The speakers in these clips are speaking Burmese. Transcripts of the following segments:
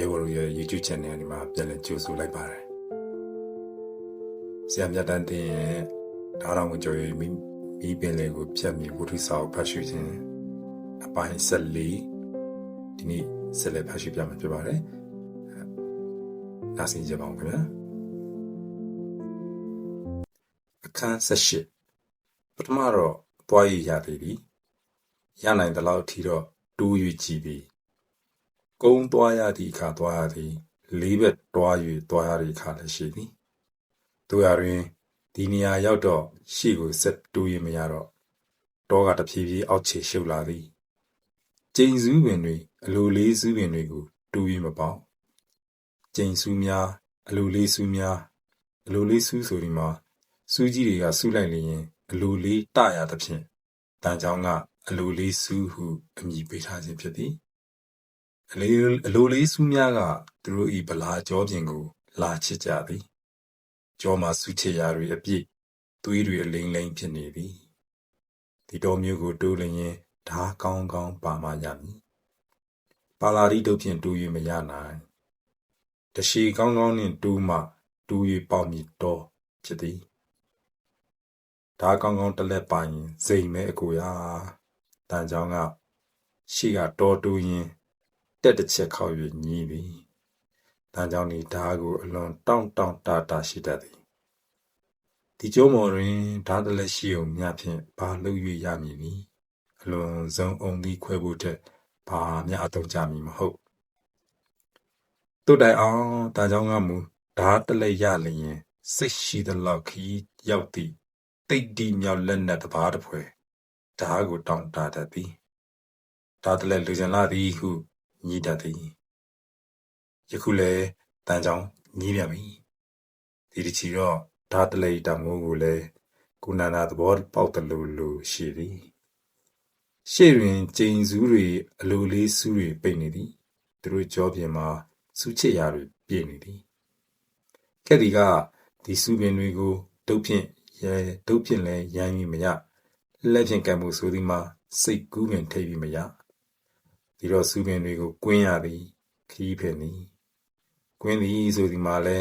ရဲဘော်တို့ရဲ့ YouTube channel ဒီမှာပြန်လည်ကြိုဆိုလိုက်ပါတယ်ဆရာမြတ်တန်းတင်ရဲ့ဓာတော်ဝင်ကြော်ရဲ့မိမိပင်လေးကိုဖြတ်မြင်ဝတ္ထုစာကိုဖတ်ရှုခြင်းအပိုင်း14ဒီနေ့ဆက်လက်ဖတ်ရှုပြမှာဖြစ်ပါတယ်နားဆင်ကြပါဦးခင်ဗျာအခန်း18ပထမတော့သွားရရသေးပြီရနိုင်တဲ့လောက်ထီတော့တိုး၍ကြည့်ပြီ ကုန်းသွားရသည့်အခါသွားရသည်လေးဘက်တွား၍သွားရသည့်အခါလည်းရှိသည်တို့ရတွင်ဒီနေရာရောက်တော့ရှေ့ကိုဆက်တိုး၍မရတော့တောကတဖြည်းဖြည်းအောက်ခြေရှုပ်လာသည်ကျိန်စုပင်တွေအလိုလေးစုပင်တွေကိုတိုး၍မပေါက်ကျိန်စုများအလိုလေးစုများအလိုလေးစုဆိုဒီမှာစူးကြီးတွေကစုလိုက်လျင်အလိုလေးတရသဖြင့်တန်ချောင်းကအလိုလေးစုဟုအမည်ပေးထားခြင်းဖြစ်သည် အလေးအလိုလေးစူးများကသူတို့ဤဗလာကြောပြင်ကို လာချစ်ကြသည်ကြောမှာစူးချစ်ရာတွေအပြည့်သွေးတွေအလိမ့်လိမ့်ဖြစ်နေသည်ဒီတော်မျိုးကိုတိုးလျင်ဓာကောင်းကောင်းပါမရမည်ပါလာရီတို့ဖြင့်တိုး၍မရနိုင်တရှိကောင်းကောင်းနှင့်တိုးမှတိုး၍ပေါမည်တော်ဖြစ်သည်ဓာကောင်းကောင်းတစ်လက်ပါရင်စိမ်မဲအကိုရာတန်ချောင်းကရှေ့ကတော်တိုးရင် တက်တစ်ချက်ခောက်၍ညီးသည်။တန်ကြောင့်ဒီဓားကိုအလွန်တောင့်တောင့်တတရှိတတ်သည်။ဒီကျိုးမော်တွင်ဓားတစ်လက်ရှိုံမျှဖြင့်ဘာလုပ်၍ရမည်နည်း။အလွန်ဆုံးအုံသည်ခွဲဖို့ထက်ဘာမျှအသုံးကြမည်မဟုတ်။တို့တိုင်အောင်တန်ကြောင့်ကမူဓားတစ်လက်ရလျင်စိတ်ရှိသလောက်ခီးရောက်သည့်တိတ်တီမြောက်လက်နက်တစ်ပါးတစ်ဖွဲဓားကိုတောင့်တတတ်သည်။ဓားတစ်လက်လူကျင်လာသည်ဟု ညီးတတ်သည်ယခုလည်းတန်ကြောင်ညီးပြန်ပြီဒီတစ်ချီတော့ဓာတ်တလေတမိုးကိုလည်းကုဏနာသဘောပေါက်တယ်လို့လို့ရှိသည်ရှေ့တွင်ကျိန်စုတွေအလိုလေးစုတွေပိတ်နေသည်သူတို့ကြောပြင်မှာစုချစ်ရာတွေပြည့်နေသည်ကဲ့ဒီကဒီစုပင်တွေကိုဒုတ်ဖြင့်ရဲဒုတ်ဖြင့်လည်းရမ်းပြီးမရလက်ဖြင့်ကံမှုဆိုသည်မှာစိတ်ကူးပင်ထိပ်ပြီးမရ ဒီတော့စုပင်တွေကိုကွင်းရသည်ခီးဖင်သည်ကွင်းသည်ဆိုဒီမှာလဲ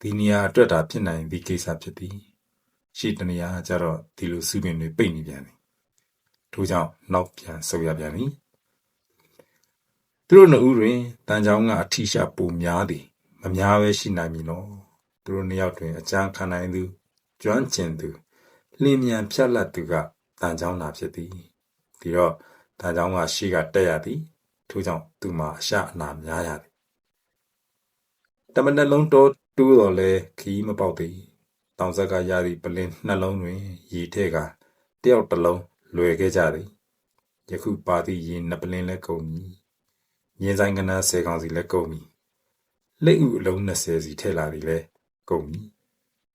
ဒီနေရာအတွက်တာဖြစ်နိုင်သည့်ကိစ္စဖြစ်သည်ရှိတနေရာကျတော့ဒီလိုစုပင်တွေပိတ်နေပြန်သည်ထို့ကြောင့်နောက်ပြန်ဆုပ်ရပြန်သည်သူတို့နှစ်ဦးတွင်တန်ချောင်းကအထီရှပူများသည်မများပဲရှိနိုင်မည်နော်သူတို့နှစ်ယောက်တွင်အကြမ်းခံနိုင်သူကျွမ်းကျင်သူလင်းမြန်ဖြတ်လက်သူကတန်ချောင်းသာဖြစ်သည်ဒီတော့ တန်ချောင်းကရှေ့ကတက်ရသည်ထို့ကြောင့်သူမှာအရှအနာများရသည်တမန်နှလုံးတော်တူးတော်လဲခီးမပေါက်သည်တောင်ဆက်ကရသည့်ပလင်နှလုံးတွင်ရေထဲကတယောက်တစ်လုံးလွယ်ခဲ့ကြသည်ယခုပါသည့်ရေနှစ်ပလင်လဲကုန်ပြီမြင်းဆိုင်ကနန်းဆယ်ကောင်စီလဲကုန်ပြီလက်ဥအလုံး20စီထည့်လာသည်လဲကုန်ပြီ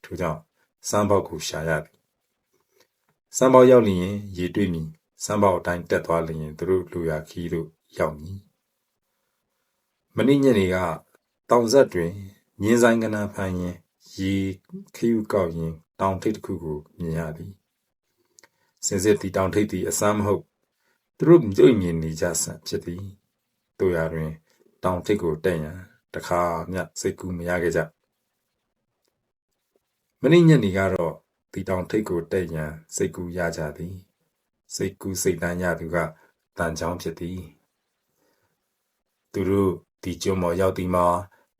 ထို့ကြောင့်စမ်းပေါက်ကိုရှာရသည်စမ်းပေါက်ရောက်လျင်ရေတွေ့မည် စမ်းပေါက်အတိုင်းတက်သွားလျင်သူတို့လူရခီးတို့ရောက်မည်မနေ့ညနေကတောင်ဆက်တွင်မြင်းဆိုင်ကနန်းဖန်ရင်ရေခယူကောက်ရင် တောင်ထိပ်တစ်ခုကိုမြင်ရသည်စင်စစ်တီတောင်ထိပ်သည်အစမ်းမဟုတ်သူတို့ကြိုက်မြင်နေကြဆန်ဖြစ်သည်တို့ရတွင် တောင်ထိပ်ကိုတက်ရန်တခါမျှစိတ်ကူးမရခဲ့ကြမနေ့ညနေကတော့တီတောင်ထိပ်ကိုတက်ရန်စိတ်ကူးရကြသည် စိတ်ကူးစိတ်တန်းရသူကတန်ချောင်းဖြစ်သည်သူတို့ဒီကျွန်းပေါ်ရောက်သည်မှာ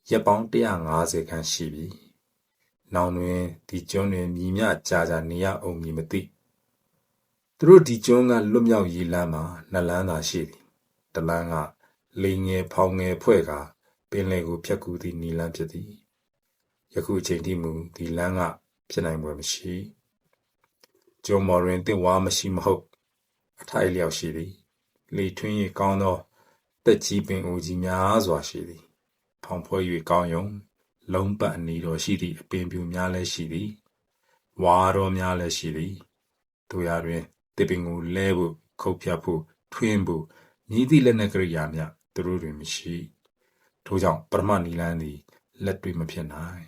ရက်ပေါင်း150ခန့်ရှိပြီ။နောင်တွင်ဒီကျွန်းတွင်မြည်မြကြာကြာနေရအောင်မည်မသိ။သူတို့ဒီကျွန်းကလွတ်မြောက်ရေးလမ်းမှာနှစ်လမ်းသာရှိသည်။တစ်လမ်းကလေငယ်ဖောင်ငယ်ဖွဲ့ကာပင်လယ်ကိုဖြတ်ကူးသည့်နီလန်းဖြစ်သည်။ယခုအချိန်ထိမူဒီလမ်းကဖြစ်နိုင်ပွဲမရှိ။ကျွန်းပေါ်တွင်တစ်ဝါမရှိမဟုတ် အထိုက်လျောက်ရှိသည်။လေထွင်း၍ကောင်းသောသက်ကြီးပင်အိုကြီးများစွာရှိသည်။ဖောင်ဖွဲ့၍ကောင်းယုံ လုံးပတ်အနီတော်ရှိသည့်အပင်ပြူများလည်းရှိသည်။ဝါတော်များလည်းရှိသည်။တို့ရာတွင်တစ်ပင်ကိုလဲဖို့ခုတ်ဖြတ်ဖို့ထွင်းဖို့မြည်သည့်လက်နက်ကရိယာများသူတို့တွင်မရှိ။ထို့ကြောင့်ပရမနီလန်းသည်လက်တွေ့မဖြစ်နိုင်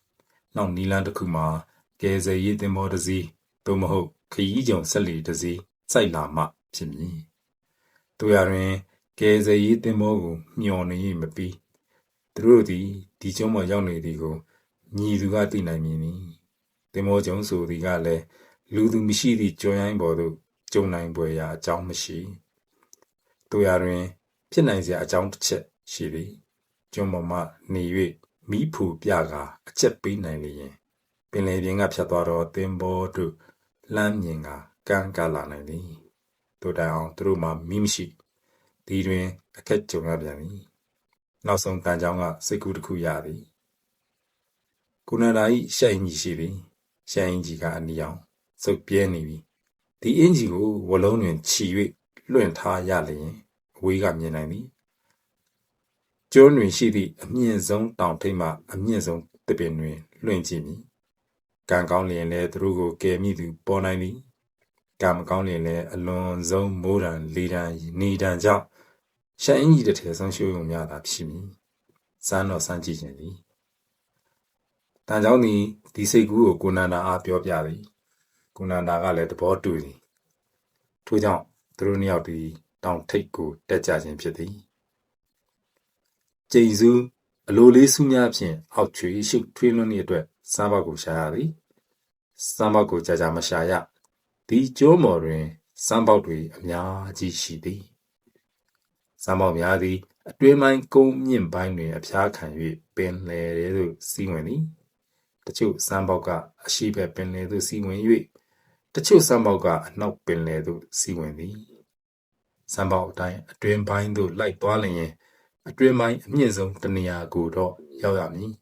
။နောက်နီလန်းတစ်ခုမှာကဲဆယ်ရေးတင်မောတစ်စီးသို့မဟုတ်ခရီးကြုံဆက်လီတစ်စီး စိုက်လာမှဖြစ်မည်။တို့ရာတွင်ကယ်ဆယ်ရေးသင်္ဘောကိုမျှော်နေ၍မပြီးသူတို့သည်ဒီကျုံးပေါ်ရောက်နေသည်ကိုညီသူကသိနိုင်မည်နီတင်မောကျုံဆိုသည်ကလည်းလူသူမရှိသည့်ကြွရိုင်းပေါ်သို့ကျုံနိုင်ပွဲရာအကြောင်းမရှိတို့ရတွင် ဖြစ်နိုင်စရာအကြောင်းတစ်ချက်ရှိသည်ကျုံးပေါ်မှနေ၍မိဖူပြကာအချက်ပေးနိုင်လျင်ပင်လေပြင်ကဖြတ်သွားတော့တင်ဘောတို့လမ်းမြင်က ကန်းကလာနိုင်သည်တို့တိုင်အောင်သူတို့မှမိမရှိဒီတွင်အခက်ကြုံရပြန်သည်နောက်ဆုံးတန်ကြောင်းကစိတ်ကူးတစ်ခုရသည်ကုနန္ဒာ၏ရှက်အင်ကြီးရှိသည်ရှက်အင်ကြီးကအနီအောင်စုပ်ပြဲနေပြီဒီအင်ကြီးကိုဝလုံးတွင်ခြီ၍လွင့်ထားရလျင်အဝေးကမြင်နိုင်သည်ကျွန်းတွင်ရှိသည့်အမြင့်ဆုံးတောင်ထိပ်မှအမြင့်ဆုံးတစ်ပင်တွင်လွင့်ကြည့်မည်ကံကောင်းလျင်လည်းသူတို့ကိုကယ်မိသူပေါ်နိုင်သည် ကံမကောင်းတွေနဲ့အလွန်ဆုံးမိုးတံလေတံနေတံကြောင့်ရှန်အင်းကြီးတစ်ထည်ဆုံးရှိုးရုံများသာဖြစ်မည်စမ်းတော်စမ်းကြည့်ခြင်းသည်တန်ကြောင်းသည်ဒီစိတ်ကူးကိုကိုနန္ဒာအားပြောပြသည်ကိုနန္ဒာကလည်းသဘောတူသည်ထို့ကြောင့်သူတို့နှစ်ယောက်သည်တောင်ထိပ်ကိုတက်ကြခြင်းဖြစ်သည်ကျိန်စုအလိုလေးစုများဖြင့်အောက်ချွေရှုထွေးလွန်းသည့်အတွက်စမ်းပေါက်ကိုရှာရသည်စမ်းပေါက်ကိုကြာကြာမရှာရ ဒီကျိုးမော်တွင်စမ်းပေါက်တွေအများကြီးရှိသည်စမ်းပေါက်များသည်အတွင်းပိုင်းကုန်းမြင့်ပိုင်းတွင်အဖျားခံ၍ပင်လယ်ထဲသို့စီးဝင်သည်တချို့စမ်းပေါက်ကအရှိဘက်ပင်လယ်သို့စီးဝင်၍တချို့စမ်းပေါက်ကအနောက်ပင်လယ်သို့စီးဝင်သည်စမ်းပေါက်အတိုင်းအတွင်းပိုင်းသို့လိုက်သွားလျင်အတွင်းပိုင်းအမြင့်ဆုံးတနေရာကိုတော့ရောက်ရမည်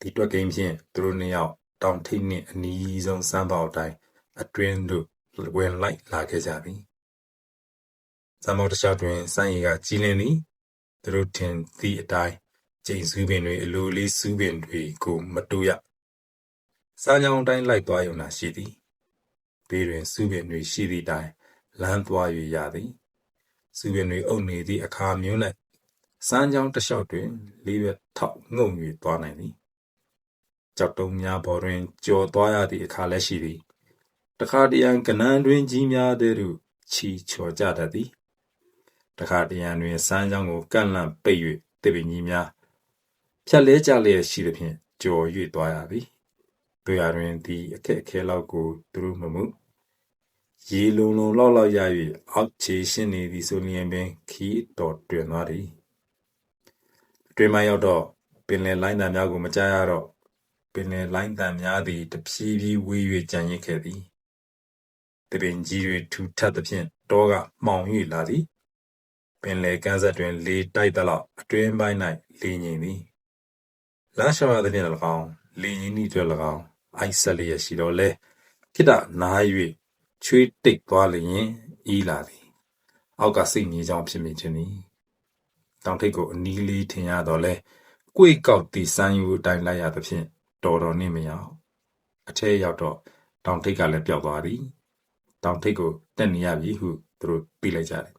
ဒီတွက်ကိန်းဖြင့်သူတို့နှစ်ယောက်တောင်ထိပ်နှင့်အနီးဆုံးစမ်းပေါက်အတိုင်း အတွင်းသို့ဝင်လိုက်လာခဲ့ကြသည်စမ်းပေါက်တစ်လျှောက်တွင်စမ်းရည်ကကြီးလင်းသည်သူတို့ထင်သည့်အတိုင်းကျိန်စုပင်တွေအလိုလေးစုပင်တွေကိုမတူရစားကြောင်တိုင်းလိုက်သွားရုံသာရှိသည်ဘေးတွင်စုပင်တွေရှိသည့်တိုင်လမ်းသွား၍ရသည်စုပင်တွေအုပ်နေသည့်အခါမျိုး၌စမ်းကြောင်တစ်လျှောက်တွင်လေးဘက်ထောက်ငုံ၍သွားနိုင်သည်ကြောက်တုံးများပေါ်တွင်ကြော်သွားရသည့်အခါလည်းရှိသည် တခါတရံကနန်းတွင်ကြီးများတဲ့သို့ချီချော်ကြတတ်သည်တခါတရံတွင်စမ်းကြောင်းကိုကန့်လန့်ပိတ်၍တပင်ကြီးများဖြတ်လဲကြလျက်ရှိသဖြင့်ကြော်၍သွားရသည်တို့ရတွင်ဒီအခက်အခဲလောက်ကိုသူတို့မမှုရေလုံလုံလောက်လောက်ရ၍အောက်ခြေရှင်းနေသည်ဆိုလျင်ပင်ခီးတော်တွင်သွားသည်အတွင်မရောက်တော့ပင်လယ်လိုင်းတံများကိုမကြားရတော့ပင်လယ်လိုင်းတံများသည်တဖြည်းဖြည်းဝေး၍ကြံရစ်ခဲ့သည် တပင်ကြီးတွေထူထပ်သဖြင့်တောကမှောင်၍လာသည်ပင်လယ်ကမ်းဆက်တွင် လေတိုက်သလောက်အတွင်းပိုင်း၌လေငြိမ်သည်လမ်းလျှောက်ရသဖြင့်၎င်းလေငြိမ်သည့်အတွက်၎င်းအိုက်ဆက်လျက်ရှိတော့လဲခိတနား၍ချွေးတိတ်သွားလျင်ဤလာသည်အောက်ကစိတ်မြေကြောင်ဖြစ်မိခြင်းသည်တောင်ထိပ်ကိုအနီးလေးထင်ရတော့လဲကိုယ်ကောက်တီစမ်းယူအတိုင်းလိုက်ရသဖြင့်တော်တော်နှင့်မရအောင်အထဲရောက်တော့တောင်ထိပ်ကလည်းပျောက်သွားသည် တောင်ထိပ်ကိုတက်နေရပြီဟုသူတို့ပြီးလိုက်ကြတယ်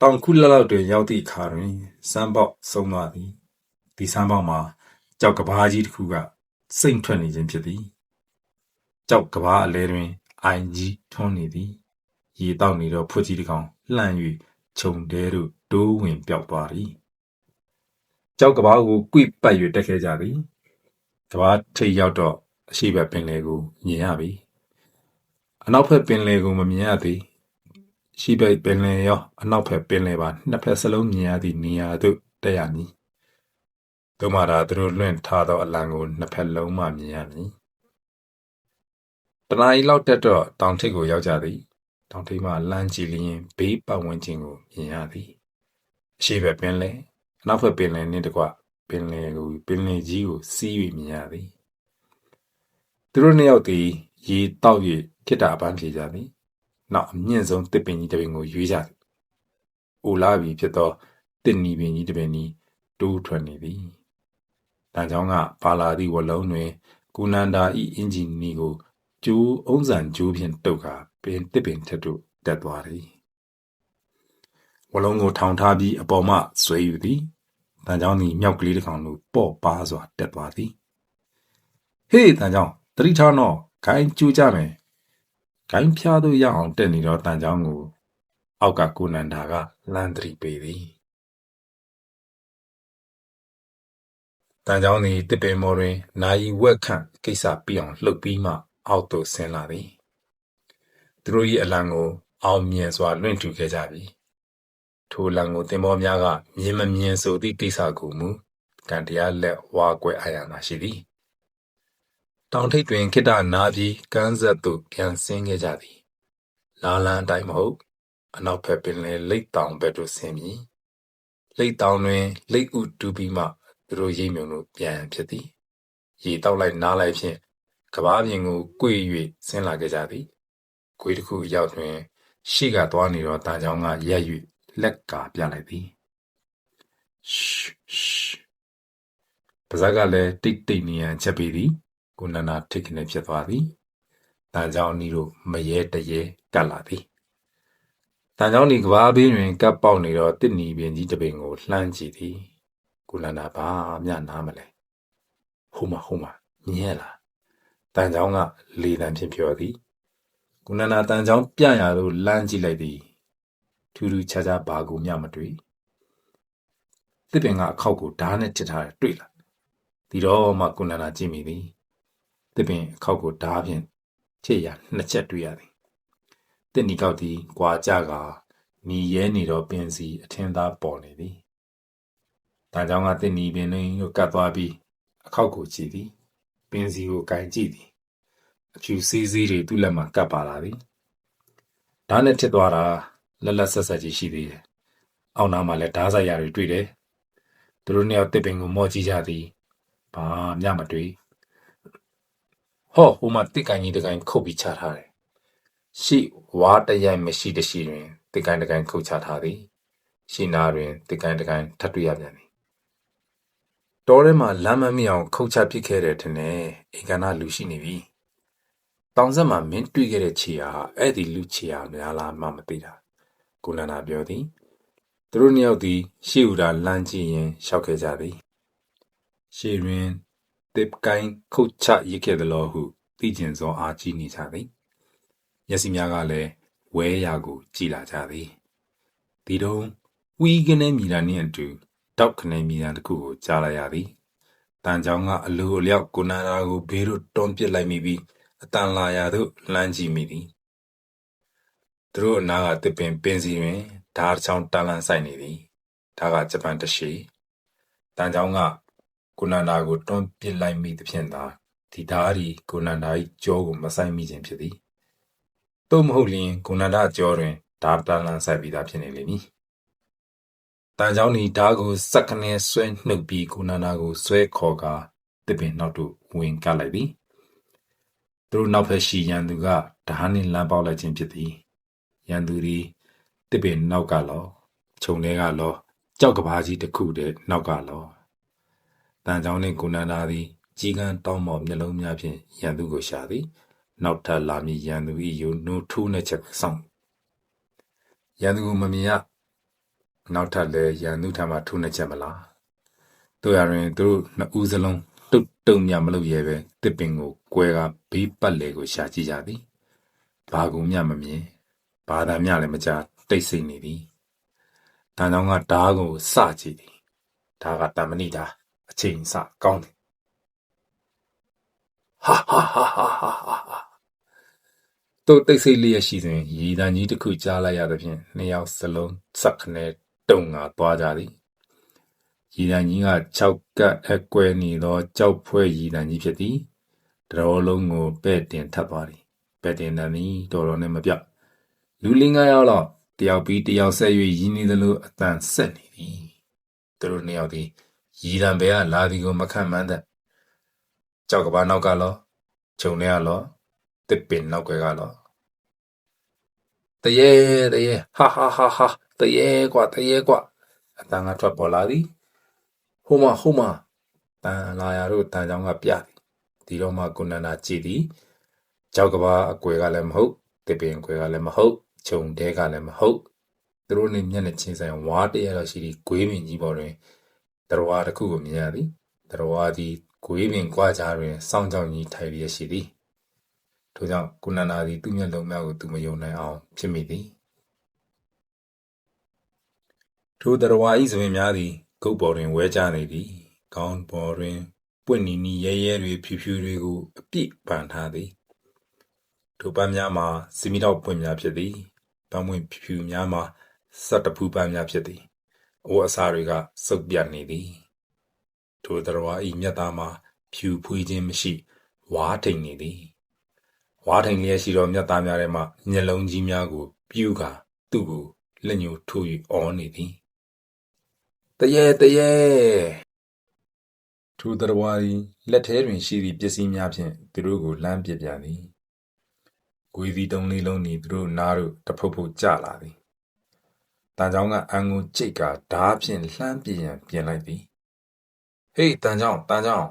တောင်ခုလက်လောက်တွင်ရောက်သည့်အခါတွင်စမ်းပေါက်ဆုံးသွားသည်ဒီစမ်းပေါက်မှာကြောက်ကဘာကြီးတစ်ခုကစိတ်ထွက်နေခြင်းဖြစ်သည်ကြောက်ကဘာအလဲတွင်အိုင်ကြီးထွန်းနေသည်ရေတောက်နေတော့ဖွက်ကြီးတစ်ကောင်လှမ်း၍ခြုံတဲတို့တိုးဝင်ပြောက်သွားသည်ကြောက်ကဘာကိုကွိပတ်၍တက်ခဲ့ကြသည်ကဘာထိတ်ရောက်တော့အရှိဘက်ပင်လယ်ကိုမြင်ရပြီ အနောက်ဘက်ပင်လယ်ကိုမမြင်ရသည်ရှိဘက်ပင်လယ်ရောအနောက်ဘက်ပင်လယ်ပါနှစ်ဖက်စလုံးမြင်ရသည့်နေရာသို့တက်ရမည်သို့မှသာသူတို့လွင့်ထားသောအလံကိုနှစ်ဖက်လုံးမှမြင်ရမည်တနားရီလောက်တက်တော့တောင်ထိပ်ကိုရောက်ကြသည်တောင်ထိပ်မှလမ်းကြည့်လျင်ဘေးပတ်ဝန်းကျင်ကိုမြင်ရသည်အရှိဘက်ပင်လယ်အနောက်ဘက်ပင်လယ်နှင့်တကွပင်လယ်ကိုပင်လယ်ကြီးကိုစီး၍မြင်ရသည်သူတို့နှစ်ယောက်သည်ရေတောက်၍ ခိတ္တအပန်းဖြေကြသည်နောက်အမြင့်ဆုံးတစ်ပင်ကြီးတစ်ပင်ကိုရွေးကြသည်အိုလာပြီဖြစ်သောတစ်နီပင်ကြီးတစ်ပင်นี้တိုးထွက်နေသည်တန်ချောင်းကပါလာသည့်ဝလုံးတွင်ကုနန္ဒာဤအင်ဂျင်နီကိုကျိုးအုံးစံကျိုးဖြင့်တုတ်ကာပင်တစ်ပင်ထက်သို့တက်သွားသည်ဝလုံးကိုထောင်ထားပြီးအပေါ်မှဆွဲယူသည်တန်ချောင်းသည်မြောက်ကလေးတစ်ကောင်လိုပေါ့ပါစွာတက်သွားသည်ဟေးတန်ချောင်းတတိထားတော့ခိုင်းကျူကြမယ် ဂိုင်းဖြားသို့ရောက်အောင်တက်နေသောတန်ချောင်းကို အောက်ကကိုနန္ဒာကလမ်းသတိပေးသည်တန်ချောင်းသည်တစ်ပင်မော်တွင်နာယီဝက်ခန့်ကိစ္စပြီးအောင်လှုပ်ပြီးမှ အောက်သို့ဆင်းလာသည်သူတို့၏အလံကို အောင်မြင်စွာလွင့်ထူခဲ့ကြပြီထိုလံကိုတင်မောများကမြင်မမြင်ဆိုသည့်ကိစ္စကိုမူကံတရားလက်ဝါကွဲအာရနာရှိသည် တောင်ထိပ်တွင်ခိတ္တနာပြီးကန်းဆက်သို့ ပြန်ဆင်းခဲ့ကြသည် လာလန်အတိုင်းမဟုတ် အနောက်ဘက် ပင်လယ်လိတ်တောင်ဘက်သို့ ဆင်းမည် လိတ်တောင်တွင် လိတ်ဥတူပြီးမှ သူတို့ရိပ်မြုံတို့ ပြန်ဖြစ်သည် ရေတောက်လိုက်နားလိုက်ဖြင့်ကဘာပြင်ကို ကွေ့၍ဆင်းလာခဲ့ကြသည် ကွေးတစ်ခုရောက်တွင် ရှေ့ကသွားနေတော့တန်ချောင်းကရက်၍လက်ကာပြလိုက်သည် ရှ်ရှ်ပါဇက်ကလည်း တိတ်တိတ်နေရန်ချက်ပြီးသည် ကိုနန္ဒာထိတ်ကနေဖြစ်သွားသည်တန်ချောင်းနီးတို့မရဲတရဲကတ်လာသည်တန်ချောင်းနီကဘာဘေးတွင်ကပ်ပေါက်နေတော့တစ်နီပင်ကြီးတစ်ပင်ကိုလှမ်းကြည့်သည်ကိုနန္ဒာဘာမျှနားမလဲဟိုမဟိုမညဲ့လားတန်ချောင်းကလေတံဖြင့်ပြောသည်ကိုနန္ဒာတန်ချောင်းပြရလို့လမ်းကြည့်လိုက်သည်ထူးထူးခြားခြားဘာကိုမျှမတွေ့တစ်ပင်ကအခောက်ကိုဓာတ်နဲ့ချစ်ထားတယ်တွေ့လားဒီတော့မှကိုနန္ဒာကြည့်မိသည် တစ်ပင်အခောက်ကိုဓာတ်ဖြင့်ချစ်ရနှစ်ချက်တွေ့ရသည်တစ်နီကောက်သည်ကွာကြကနီရဲနေတော့ပင်စီအထင်းသားပေါ်နေသည်တန်ချောင်းကတစ်နီပင်တွင်ကိုကတ်သွားပြီးအခောက်ကိုကြည့်သည်ပင်စီကိုကင်ကြည့်သည်အဖြူစည်းစည်းတွေသူ့လက်မှာကပ်ပါလာသည်ဓာတ်နဲ့ထစ်သွားတာလက်လက်ဆက်ဆက်ကြီးရှိသေးတယ်။အောက်နားမှာလည်းဓာတ်ဆိုင်ရာတွေတွေ့တယ်။သူတို့နှစ်ယောက်တစ်ပင်ကိုမော့ကြည့်ကြသည်။ဘာမှမတွေ့။ ဟောဟိုမှာတစ်ကန်ကြီးတစ်ကန်ခုတ်ပြီးချထားတယ်။ရှေ့ဝါတရိုက်မရှိတရှိတွင်တစ်ကန်တစ်ကန်ခုတ်ချထားသည်။ရှေ့နားတွင်တစ်ကန်တစ်ကန်ထပ်တွေ့ရပြန်သည်။တောထဲမှာလမ်းမမြအောင်ခုတ်ချပစ်ခဲ့တယ်ထင်တယ်။အိမ်ကနာလူရှိနေပြီ။တောင်ဆက်မှာမင်းတွေ့ခဲ့တဲ့ခြေဟာအဲ့ဒီလူခြေဟာများလားမှမသိတာ။ကိုနန္ဒာပြောသည်။သူတို့နှစ်ယောက်သည်ရှေ့ဦးတာလမ်းကြည့်ရင်ရှောက်ခဲ့ကြသည်။ရှေ့တွင် တစ်ကိုင်းခုတ်ချရစ်ခဲ့သလိုဟုသိကျင်စွာအားကြီးနေကြသည်။မျက်စိများကလည်းဝဲရာကို ကြည်လာကြသည်။ဒီတော့ဝီကနေမြည်တာနှင့်အတူတောက်ခနေမြည်တာတစ်ခုကိုကြားလိုက်ရသည်။တန်ချောင်းကအလိုအလျောက်ကိုနန္ဒာကိုဘေးသို့တွန်းပစ်လိုက်မိပြီးအတန်လာရာသို့လှမ်းကြည့်မိသည်။သူတို့အနားကတစ်ပင်ပင်စီတွင်ဓာတ်ချောင်းတန်လန်းဆိုင်နေသည်။ဒါကဂျပန်တရှိ။တန်ချောင်းက ကိုနန္ဒာကိုတွန်းပစ်လိုက်မိသဖြင့်သာဒီဓာတ်ဒီကိုနန္ဒာ၏ကြောကိုမဆိုင်မိခြင်းဖြစ်သည်။သို့မဟုတ်လျှင်ကိုနန္ဒာကြောတွင်ဓာတ်တန်လန်းဆိုင်ပြီးသားဖြစ်နေလိမ့်မည်။တန်ချောင်းဒီဓာတ်ကိုစက်ကနေဆွဲနှုတ်ပြီးကိုနန္ဒာကိုဆွဲခေါ်ကာတစ်ပင်နောက်သို့ဝင်ကလိုက်သည်။သူတို့နောက်ဖက်ရှိရန်သူကဓာတ်နှင့်လမ်းပေါက်လိုက်ခြင်းဖြစ်သည်။ရန်သူသည်တစ်ပင်နောက်ကလောခြုံထဲကလောကြောက်ကဘာကြီးတစ်ခုတည်းနောက်ကလော တန်ချောင်းနှင့်ကိုနန္ဒာသည်ကြီးကန်းတောင်းမော်မျက်လုံးများဖြင့်ရန်သူကိုရှာသည်နောက်ထပ်လာမည်ရန်သူ၏ယုံနိုးထိုးနှက်ချက်ကိုစောင့်ရန်သူကိုမမြင်ရနောက်ထပ်လည်းရန်သူထံမှထိုးနှက်ချက်မလားတို့ရရင်သူတို့နှစ်ဦးစလုံးတုတ်တုံမြမလုပ်ရဲပဲတစ်ပင်ကိုကွဲကဘေးပတ်လေကိုရှာကြည့်ကြသည်ဘာကူမျှမမြင်ဘာသာမျှလည်းမကြားတိတ်ဆိတ်နေသည်တန်ချောင်းကဓားကိုစကြည့်သည်ဒါကတမဏိတာ အချိန်စကောင်းတယ်ဟာဟာဟာဟာဟာဟာတို့တိတ်ဆိတ်လျက်ရှိစဉ်ရေတံကြီးတစ်ခုကြားလိုက်ရသဖြင့်နှစ်ယောက်စလုံးစက်ခနဲ့တုံငါသွားကြသည်ရေတံကြီးက၆ကပ်အကွဲနေသောကြောက်ဖွဲရေတံကြီးဖြစ်သည်တတော်လုံးကိုပဲ့တင်ထပ်သွားသည်ပဲ့တင်တန်သည်တော်တော်နဲ့မပြောက်လူလင်း9ယောက်လောက်တယောက်ပြီးတယောက်ဆက်၍ရင်းနေသလိုအတန်ဆက်နေသည်သူတို့နှစ်ယောက်သည် ရည်တံဘဲကလာသည်ကိုမခံမှန်းသက်ကြောက်ကဘာနောက်ကလောခြုံထဲကလောတစ်ပင်နောက်ကကလောတရေတရေဟာဟာဟာဟာတရေကွာတရေကွာအတန်ကထွက်ပေါ်လာသည်ဟိုမဟိုမတန်လာရတို့တန်ချောင်းကပြသည်ဒီတော့မှကုဏန္ဒာကြည်သည်ကြောက်ကဘာအကွယ်ကလည်းမဟုတ်တစ်ပင်ကွယ်ကလည်းမဟုတ်ခြုံတဲကလည်းမဟုတ်သူတို့နဲ့မျက်နှာချင်းဆိုင်ဝါးတရတော့ရှိသည့်ဂွေးပင်ကြီးပေါ်တွင် တရဝါတစ်ခုကိုမြင်ရသည်တရဝါသည်ဂွေးပင်ကွာကြားတွင်စောင်းကြောင်ကြီးထိုင်လျက်ရှိသည်ထို့ကြောင့်ကုဏနာသည်သူ့မျက်လုံးများကိုသူမယုံနိုင်အောင်ဖြစ်မိသည်ထိုတရဝါဤဆိုရင်များသည်ဂုတ်ပေါ်တွင်ဝဲကြနေသည်ကခေါင်းပေါ်တွင်ပွင့်နီနီရဲရဲတွေဖြူဖြူတွေကိုအပြည့်ပန်ထားသည်ထိုပန်းများမှာစီမီတော့ပွင့်များဖြစ်သည်ပန်းပွင့်ဖြူဖြူများမှာစက်တဖူးပန်းများဖြစ်သည် အိုးအစားတွေကစုပ်ပြတ်နေသည်ထိုတရဝါဤမျက်သားမှာဖြူဖွေးခြင်းမရှိဝါထိန်နေသည်ဝါထိန်လျက်ရှိသောမျက်သားများထဲမှမျက်လုံးကြီးများကို ပြူကာသူ့ကိုလက်ညှိုးထိုး၍အော်နေသည်တရေတရေထိုတရဝါဤလက်ထဲတွင်ရှိသည့်ပစ္စည်းများဖြင့်သူတို့ကိုလှမ်းပစ်ပြန်သည်ဂွေးသီးတုံးလေးလုံးသည်သူတို့နားတို့တဖုတ်ဖုတ်ကျလာသည် တန်ချောင်းကအံကိုကြိတ်ကာဓားဖြင့်လှမ်းပြရန်ပြင်လိုက်သည်ဟေးတန်ချောင်းတန်ချောင်း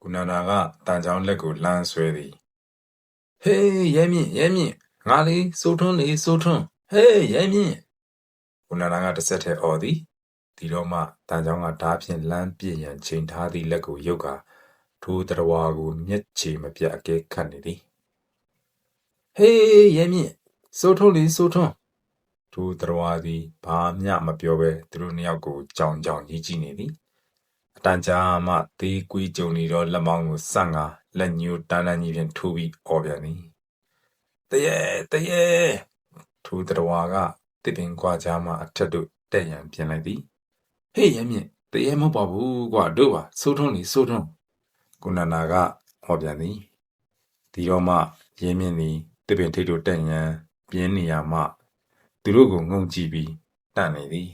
ကုနန္ဒာကတန်ချောင်းလက်ကိုလှမ်းဆွဲသည်ဟေးရဲမြင့်ရဲမြင့်ငါလေးစိုးထွန်းလေးစိုးထွန်းဟေးရဲမြင့်ကုနန္ဒာကတစ်ဆက်ထဲអော်သည်ဒီတော့မှတန်ချောင်းကဓားဖြင့်လှမ်းပြရန်ချိန်ထားသည့်လက်ကိုရုပ်ကာထိုတရဝါကိုမျက်ခြေမပြတ်အကဲခတ်နေသည်ဟေးရဲမြင့်စိုးထွန်းလေးစိုးထွန်း ထိုတရဝါသည်ဘာမျှမပြောဘဲသူတို့နှစ်ယောက်ကိုကြောင်ကြောင်ကြီးကြည့်နေသည်အတန်ကြာမှသေးကွေးကြုံနေသောလက်မောင်းကိုဆန့်ကာလက်ညှိုးတန်းတန်းကြီးဖြင့်ထိုးပြီးအော်ပြန်သည်တရေတရေထိုတရဝါကတစ်ပင်ကွာကြားမှအထက်သို့တက်ရန်ပြင်လိုက်သည်ဟေးရဲမြင့်တရေမဟုတ်ပါဘူးကွာတို့ပါစိုးထွန်းလေးစိုးထွန်းကုနန္ဒာကဟောပြန်သည်ဒီတော့မှရဲမြင့်သည်တစ်ပင်ထိပ်သို့တက်ရန်ပြင်းနေရမှ သူတို့ကိုငုံကြည့်ပြီးတန့်နေသည်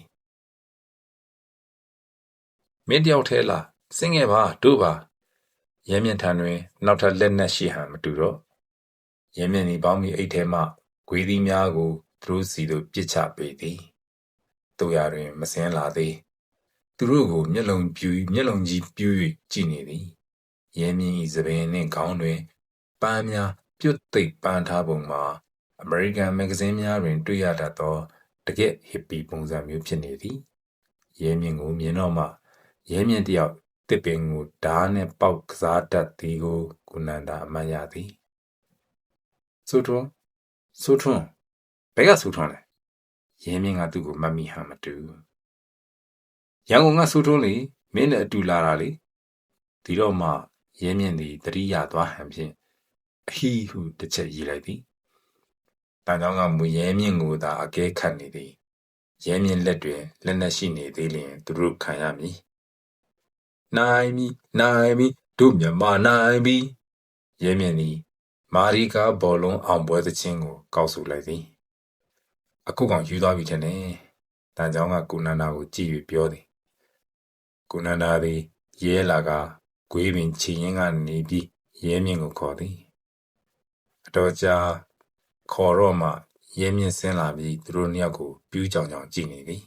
မင်းတယောက်ထဲလားစင်ငယ်ပါတို့ပါရဲမြင့်ထံတွင် နောက်ထပ်လက်နက်ရှိဟန်မတူတော့ရဲမြင့်ဒီပေါင်းမီအိတ်ထဲမှဂွေးသီးများကိုသူတို့စီသို့ပစ်ချပေးသည်တို့ရတွင်မစင်းလာသေးသူတို့ကိုမျက်လုံးပြူမျက်လုံးကြီးပြူ၍ကြည့်နေသည်ရဲမြင့်၏သပင်နှင့်ခေါင်းတွင်ပန်းများပြုတ်သိပ်ပန်းထားပုံမှာ အမေရိကန်မဂ္ဂဇင်းများတွင် တွေ့ရတတ်သောတကယ့်ဟစ်ပီပုံစံမျိုးဖြစ်နေသည်ရဲမြင့်ကိုမြင်တော့မှရဲမြင့်တယောက်တစ်ပင်ကိုဓားနှင့်ပေါက်ကစားတတ်သည်ကိုကုနန္ဒာအမှတ်ရသည်ဆိုထွန်းဆိုထွန်းဘယ်ကဆိုထွန်းလဲရဲမြင့်ကသူ့ကိုမတ်မိဟန်မတူရန်ကုန်ကဆိုထွန်းလေမင်းနဲ့အတူလာတာလေဒီတော့မှရဲမြင့်သည်တတိယသွားဟန်ဖြင့်အဟီဟုတစ်ချက်ရေးလိုက်သည် တန်ကြောင်းကမူရဲမြင့်ကိုသာအကဲခတ်နေသည်ရဲမြင့်လက်တွင်လက်နက်ရှိနေသေးလျင်သူတို့ခံရမည်နိုင်ပြီနိုင်ပြီတို့မြန်မာနိုင်ပြီရဲမြင့်သည်မာရီကာဘောလုံးအောင်ပွဲသချင်းကို ကောက်ဆူလိုက်သည်အခုကောင်ယူသွားပြီထင်တယ်တန်ချောင်းကကုနန္ဒာကိုကြည့်၍ပြောသည်ကုနန္ဒာသည်ရဲလာကဂွေးပင်ချီရင်ကနေပြီးရဲမြင့်ကိုခေါ်သည်အတော်ကြာ ခေါ်တော့မှရဲမြင့်ဆင်းလာပြီးသူတို့နှစ်ယောက်ကိုပြူးကြောင်ကြောင်ကြည့်နေသည်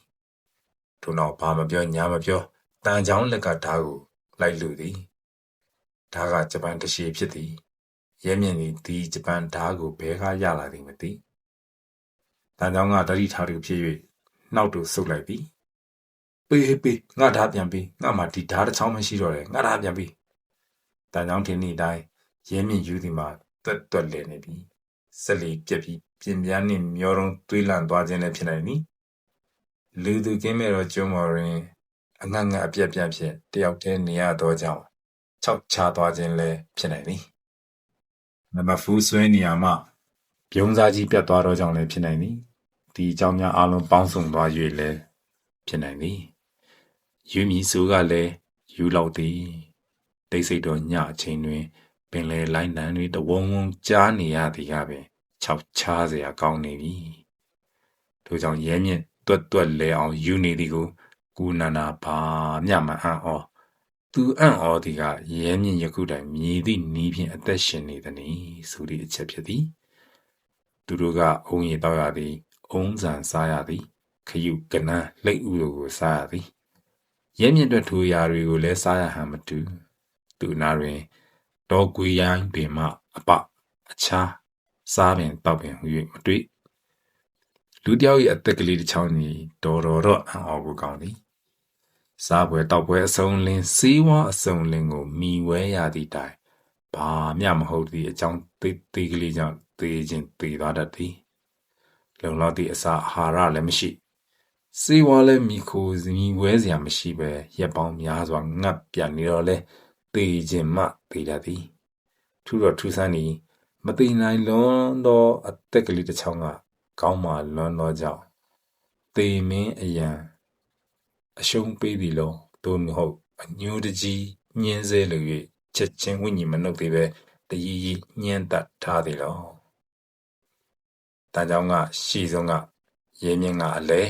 ထို့နောက်ဘာမပြောညာမပြောတန်ချောင်းလက်ကဓာတ်ကိုလိုက်လူသည်ဓာတ်ကဂျပန်တရှိဖြစ်သည်ရဲမြင့်သည်ဒီဂျပန်ဓာတ်ကိုဘဲကားရလာသည်မသိတန်ချောင်းကတတိထားသူဖြစ်၍နောက်သို့ဆုတ်လိုက်သည်ပေးပေးငါဓာတ်ပြန်ပေးငါမှဒီဓာတ်တစ်ချောင်းမရှိတော့တယ်ငါဓာတ်ပြန်ပေးတန်ချောင်းထင်းနေတိုင်းရဲမြင့်ယူသည်မှာတွတ်တွတ်လဲနေပြီ ဆက်လီပြက်ပြီးပြင်ပြားနှင့်မျောတုံးသွေးလန့်သွားခြင်းလည်းဖြစ်နိုင်သည်လူသူကင်းမဲ့တော့ကျွန်းပေါ်တွင်အငတ်ငတ်အပြက်ပြက်ဖြင့်တယောက်တည်းနေရသောကြောင့်ခြောက်ချသွားခြင်းလည်းဖြစ်နိုင်သည်နမဖူးဆွဲနေရမှပြုံးစားကြီးပြတ်သွားတော့ကြောင့်လည်းဖြစ်နိုင်သည်ဒီအကြောင်းများအလုံးပေါင်းစုံသွား၍လည်းဖြစ်နိုင်သည်ယူမီဆိုကလည်းယူလောက်သည်တိတ်ဆိတ်တော့ညအချိန်တွင် ပင်လေလိုင်းနံတွေတဝုံဝုံကြားနေရသည်ကပင်ခြောက်ချားစရာကောင်းနေပြီထို့ကြောင့်ရဲမြင့်တွတ်တွတ်လဲအောင်ယူနေသည်ကိုကူနန္ဒာဘာမျှမအံ့ဩသူအံ့ဩသည်ကရဲမြင့်ယခုတိုင်မြည်သည့်နီးဖြင့်အသက်ရှင်နေသည်။ဆိုသည့်အချက်ဖြစ်သည်။သူတို့ကအုံရည်တောက်ရသည်အုံဆန်စားရသည်ခရုကနန်းလက်ဥတို့ကိုစားရသည်ရဲမြင့်အတွက်ထိုရာတွေကိုလည်းစားရဟန်မတူသူနာတွင် ဒေါ်ကွေရိုင်းပင်မှအပအခြားစားပင်တောက်ပင်ဟူ၍မတွေ့လူတယောက်၏အသက်ကလေးတစ်ချောင်းသည်တော်တော်တော့အံ့ဩဖို့ကောင်းသည်စားပွဲတောက်ပွဲအစုံလင်းစီးဝါအစုံလင်းကိုမိဝဲရသည့်တိုင်ဘာမျှမဟုတ်သည့်အကြောင်းသေးသေးကလေးကြောင့်သေခြင်းသေသွားတတ်သည်လုံလောက်သည့်အစာအာဟာရလည်းမရှိစေဝါလဲမိခိုဇမီဝဲစရာမရှိပဲရက်ပေါင်းများစွာငတ်ပြန်နေတော့လဲ တေခြင်းမှတေတတ်သည်ထူတော့ထူဆန်းနေမသိနိုင်လွန်းသောအသက်ကလေးတစ်ချောင်းကကောင်းမှလွန်းသောကြောင့်တေမင်းအယံအရှုံးပေးသည်လောသို့မဟုတ်အညိုတကြီးညင်းစေလို၍ချက်ချင်းဝိညာဉ်မနှုတ်သေးပဲတရီရီညင်းတတ်ထားသည်လောတန်ကြောင်းကရှီဆုံးကရဲမြင့်ကအလဲ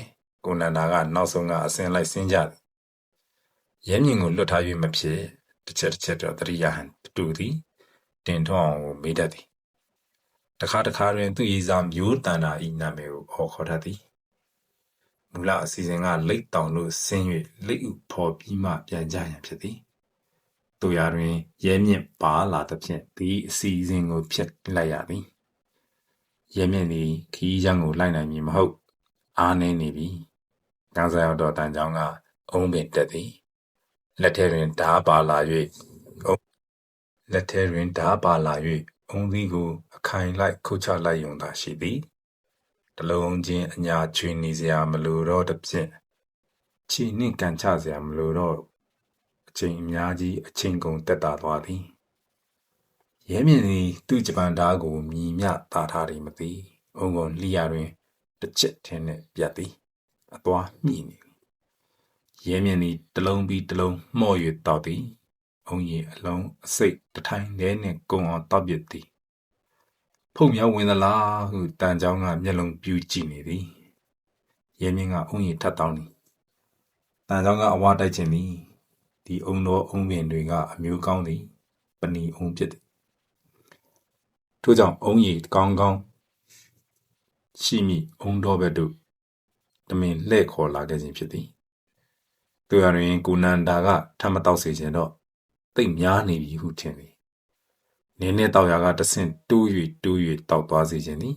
ကိုနန္ဒာကနောက်ဆုံးကအစင်လိုက်ဆင်းကြသည်ရဲမြင့်ကိုလွတ်ထား၍မဖြစ် တစ်ချက်တစ်ချက်တော့တရိယာဟန်တူသည်တင်ထွန်းအောင်ကိုမေးတတ်သည်တခါတခါတွင်သူ့ရည်စားမျိုးတန်တာဤနာမည်ကိုခေါ်ခေါ်တတ်သည်မူလအစီအစဉ်ကလိတ်တောင်လို့ဆင်း၍လိတ်ဥဖော်ပြီးမှပြန်ကြရန်ဖြစ်သည်တို့ရာတွင်ရဲမြင့်ပါလာသဖြင့်ဒီအစီအစဉ်ကိုဖျက်လိုက်ရသည်ရဲမြင့်သည်ခီးချမ်းကိုလိုက်နိုင်မည်မဟုတ် အားနည်းနေပြီ။ကံစားရောက်တော့တန်ကြောင်းကအုံးပင်တက်သည်။ လက်ထဲတွင်ဓာပါလာ၍အုံးလက်ထဲတွင်ဓာပါလာ၍အုံးသီးကို အခိုင်လိုက်ခုတ်ချလိုက်ယုံသာရှိသည်။တလုံးချင်းအညာချွေနေစရာမလိုတော့တဖြင့်ခြေနှင့်ကန်ချစရာမလိုတော့အချိန်အများကြီးအချိန်ကုန်တက်တာသွားသည်။ရဲမြင့်သည်သူ့ဂျပန်ဓာကိုမြည်မြတာထားသည်မသိ။အုံကုန်လှီယာတွင်တစ်ချက်ထင်းနဲ့ပြတ်သည်အသွားမြည်နေ ရဲမြင့်သည်တလုံးပြီးတလုံးမှော့၍တောက်သည်အုံရီအလုံးအစိတ်တထိုင်ထဲနှင့်ကုံအောင်တောက်ပြစ်သည်ဖုံမြောက်ဝင်သလားဟုတန်ချောင်းကမျက်လုံးပြူးကြည့်နေသည်ရဲမြင့်ကအုံရီထပ်တောင်းသည်တန်ချောင်းကအဝါတိုက်ခြင်းသည်ဒီအုံတော်အုံပင်တွေကအမျိုးကောင်းသည်ပဏီအုံဖြစ်သည်ထို့ကြောင့်အုံရီကောင်းကောင်းရှိမိအုံတော်ဘက်သို့တမင်လှည့်ခေါ်လာခဲ့ခြင်းဖြစ်သည် သူရရင်ကုနန္ဒာကထမတောက်စေခြင်းတော့တိတ်များနေပြီဟုထင်သည်နင်းနဲ့တောက်ရာကတဆင့်တိုး၍တိုး၍တောက်သွားစေခြင်းသည်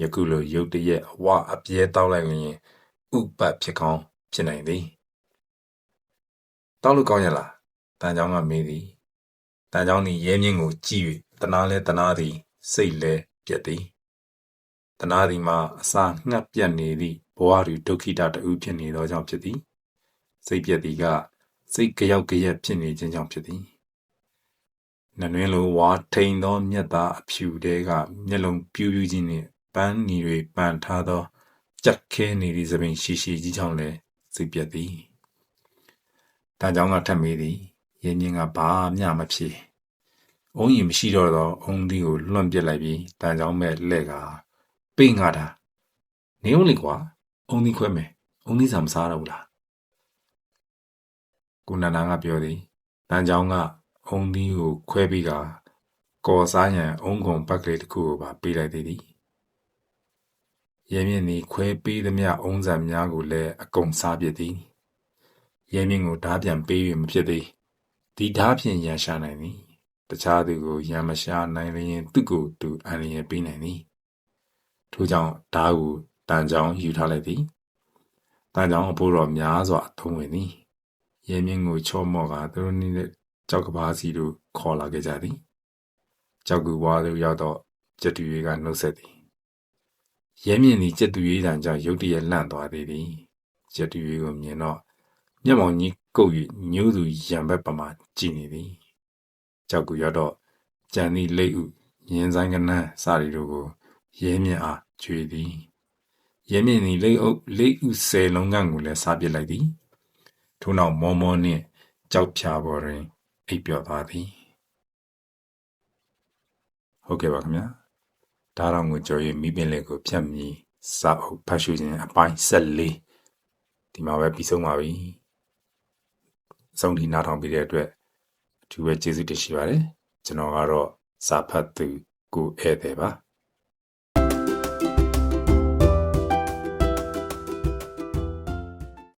ယခုလိုရုတ်တရက်အဝအပြဲတောက်လိုက်ရင်ဥပတ်ဖြစ်ကောင်းဖြစ်နိုင်သည်တောက်လို့ကောင်းရလားတန်ချောင်းကမေးသည်တန်ချောင်းသည်ရဲမြင့်ကိုကြည့်၍တနာလဲတနာသည် စိတ်လဲပြက်သည်တနာသည်မှာအစာငှက်ပြတ်နေသည့်ဘဝတွင်ဒုက္ခိတတဦးဖြစ်နေသောကြောင့်ဖြစ်သည် စိတ်ပြက်သည်ကစိတ်ကြောက်ကြရက်ဖြစ်နေခြင်းကြောင့်ဖြစ်သည်နနွင်းလိုဝါထိန်သောမြတ်သားအဖြူတဲကမျက်လုံးပြူးပြူးချင်းနှင့်ပန်းနီတွေပန်ထားသောကြက်ခဲနေသည့်သပင်ရှိရှိကြီးကြောင့်လည်းစိတ်ပြက်သည်တန်ကြောင်ကထပ်မေးသည်ရင်းမြင့်ကဘာမျှမဖြစ်အုံးရင်မရှိတော့သောအုံးသီးကိုလွှန့်ပစ်လိုက်ပြီးတန်ကြောင်မဲ့လှဲ့ကပိငါတာနေဦးလေကွာအုံသီးခွဲမယ်အုံသီးစာမစားတော့ဘူးလား ကိုနန္ဒာကပြောသည်တန်ချောင်းကအုံသီးကိုခွဲပြီးကကော်စားရန်အုံကုံပတ်ကလေးတစ်ခုကိုပါပေးလိုက်သေးသည်ရဲမြင့်သည်ခွဲပေးသမျှအုံးစံများကိုလည်းအကုန်စားပြစ်သည်ရဲမြင့်ကိုဓားပြန်ပေး၍မဖြစ်သေးဒီဓားဖြင့်ရန်ရှာနိုင်သည်တခြားသူကိုရန်မရှာနိုင်လျင်သူ့ကိုသူအန်ရပေးနိုင်သည်ထို့ကြောင့်ဓားကိုတန်ကြောင်ယူထားလိုက်သည်တန်ကြောင်အဖို့တော်များစွာအထုံးဝင်သည် ရဲမြင့်ကိုချော့မော့ကသူတို့နေတဲ့ကြောက်ကဘာစီတို့ခေါ်လာခဲ့ကြသည်ကြောက်ကူဝါတို့ရောက်တော့ကျက်တူရီကနှုတ်ဆက်သည်ရဲမြင့်သည်ကျက်တူရီတန်ကြောင့်ရုတ်တရက်လန့်သွားသေးသည်ကျက်တူရီကိုမြင်တော့မျက်မှောင်ကြီးကုပ်၍ညှိုးသူရံဘက်ပမာကြည်နေသည်ကြောက်ကူရောက်တော့ကြံသည့်လိတ်ဥမြင်းဆိုင်ကနန်းစာရီတို့ကိုရဲမြင့်အားကြွေသည်ရဲမြင့်သည်လိတ်အုပ်လိတ်ဥဆယ်လုံးကန့်ကိုလည်းစားပစ်လိုက်သည် ထို့နောက်မောမောနှင့်ကြောက်ဖြာပေါ်တွင်အိပ်ပျော်သွားသည်ဟုတ်ကဲ့ပါခင်ဗျာဒါတော့ငွေကြော်ရဲ့မိပင်လေးကိုဖြတ်မြည်စာအုပ်ဖတ်ရှုခြင်းအပိုင်း14ဒီမှာပဲပြီးဆုံးပါပြီအဆုံးထိနားထောင်ပြီးတဲ့အတွက်အထူးပဲကျေးဇူးတင်ရှိပါတယ်ကျွန်တော်ကတော့စာဖတ်သူကိုဧည့်သည်ပါ